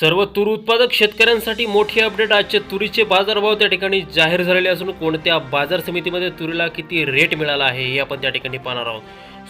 सर्व तूर उत्पादक शेतकऱ्यांसाठी मोठी अपडेट आजचे तुरीचे बाजारभाव त्या ठिकाणी जाहीर झालेले असून कोणत्या बाजार समितीमध्ये तुरीला किती रेट मिळाला आहे हे आपण त्या ठिकाणी पाहणार आहोत.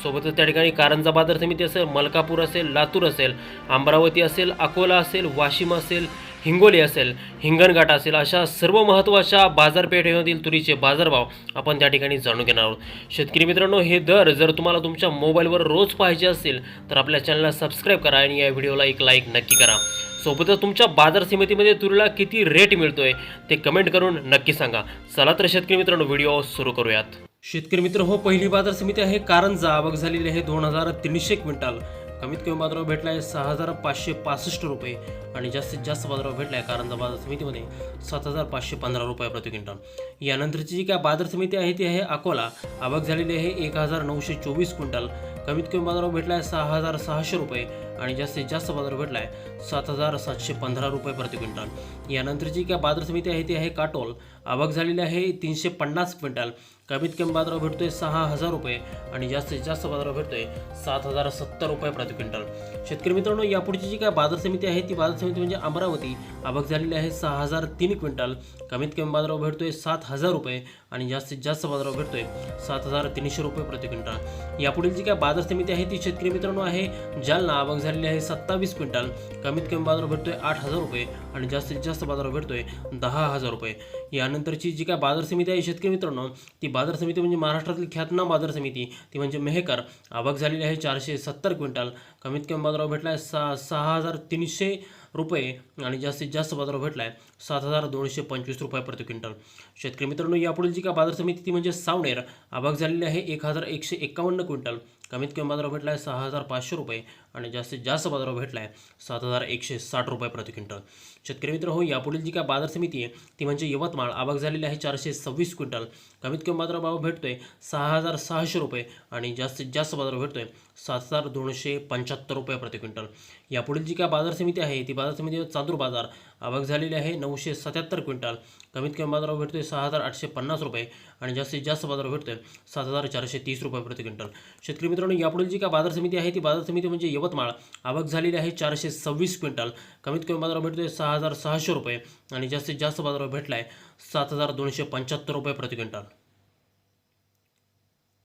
सोबतच त्या ठिकाणी कारंजा बाजार समिती असेल मलकापूर असेल लातूर असेल अमरावती असेल अकोला असेल वाशिम असेल हिंगोली असेल हिंगणघाट असेल अशा सर्व महत्त्वाच्या बाजारपेठेमधील तुरीचे बाजारभाव आपण त्या ठिकाणी जाणून घेणार आहोत. शेतकरी मित्रांनो हे दर जर तुम्हाला तुमच्या मोबाईलवर रोज पाहिजे असेल तर आपल्या चॅनलला सबस्क्राईब करा आणि या व्हिडिओला एक लाईक नक्की करा. सोबतच तुमच्या बाजार समितीमध्ये तुरीला किती रेट मिळतोय ते कमेंट करून नक्की सांगा. चला तर शेतकरी मित्रांनो व्हिडिओ सुरू करूयात. शेतकरी मित्र हो पहिली बाजार समिती आहे कारंजा आवक झालेली आहे दोन हजार तीनशे क्विंटल. कमीत कमी बाजारावर भेटला आहे सहा हजार पाचशे पासष्ट रुपये. आणि जास्तीत जास्त बाजारभाव भेटला आहे कारंजा बाजार समितीमध्ये सात हजार पाचशे पंधरा रुपये प्रति क्विंटल. यानंतरची जी काय बाजार समिती आहे ती आहे अकोला. आवक झालेली आहे एक हजार नऊशे चोवीस क्विंटल. कमीत कमी बाजारावर भेटला आहे सहा हजार सहाशे रुपये आणि जास्तीत जास्त बाजार भेटला आहे सात हजार सातशे पंधरा रुपये प्रति क्विंटल. यानंतरची काय बाजार समिती आहे ती आहे काटोल. आवक झालेली आहे तीनशे पन्नास क्विंटल. कमीत कमी भेटतो भेटतोय सहा हजार रुपये आणि जास्तीत जास्त बाजारावर भेटतोय सात हजार सत्तर रुपये प्रति क्विंटल. शेतकरी मित्रांनो यापुढची जी काय बाजार समिती आहे ती बाजार समिती म्हणजे अमरावती. आवक झालेली आहे सहा हजार तीन क्विंटल. कमीत कमी बाजारावर आहे सात हजार रुपये आणि जास्तीत जास्त बाजारावर आहे सात हजार तीनशे रुपये प्रति क्विंटल. यापुढील जी काय बाजार समिती आहे ती शेतकरी मित्रांनो आहे जालना आवक झालेली आहे सत्तावीस क्विंटल. कमीत कमी बाजारावर आहे आठ हजार रुपये आणि जास्तीत जास्त बाजारावर आहे दहा हजार रुपये. यानंतरची जी काय बाजार समिती आहे शेतकरी मित्रांनो ती बाजार समिती म्हणजे महाराष्ट्रातील ख्यातनाम बाजार समिती. ती म्हणजे मेहकर. आवक झालेली आहे चारशे सत्तर क्विंटल. कमीत कमी बाजारावर भेटला आहे सहा सहा हजार तीनशे रुपये आणि जास्तीत जास्त बाजारावर भेटला आहे सात हजार दोनशे पंचवीस रुपये प्रति क्विंटल. शेतकरी मित्रांनो यापुढील जी काय बाजार समिती ती म्हणजे सावनेर. अभाग झालेली आहे एक हजार एकशे एकावन्न क्विंटल. कमीत कमी बाजार भेटला आहे सहा हजार पाचशे रुपये आणि जास्तीत जास्त बाजारावर भेटला आहे सात हजार एकशे साठ रुपये प्रति क्विंटल. शेतकरी मित्र हो यापुढील जी काय बाजार समिती आहे ती म्हणजे यवतमाळ. आवक झालेली आहे चारशे सव्वीस क्विंटल. कमीत कमी बाजारावर भाव भेटतोय सहा हजार सहाशे रुपये आणि जास्तीत जास्त बाजारावर भेटतोय सात हजार दोनशे पंच्याहत्तर रुपये प्रति क्विंटल. यापुढील जी काय बाजार समिती आहे ती बाजार समिती चांदूर बाजार. आवक झालेली आहे नऊशे सत्याहत्तर क्विंटल. कमीत कमी बाजारावर भेटतोय सहा हजार आठशे पन्नास रुपये आणि जास्तीत जास्त बाजारावर भेटतोय सात हजार चारशे तीस रुपये प्रति क्विंटल. शेतकरी मित्रांनो यापुढील जी काय बाजार समिती आहे ती बाजार समिती म्हणजे यवतमाळ. आवक झालेली आहे चारशे सव्वीस क्विंटल. कमीत कमी बाजारावर भेटतोय सहा हजार सहाशे रुपये आणि जास्तीत जास्त बाजारावर भेटला आहे सात हजार दोनशे पंच्याहत्तर रुपये प्रति क्विंटल.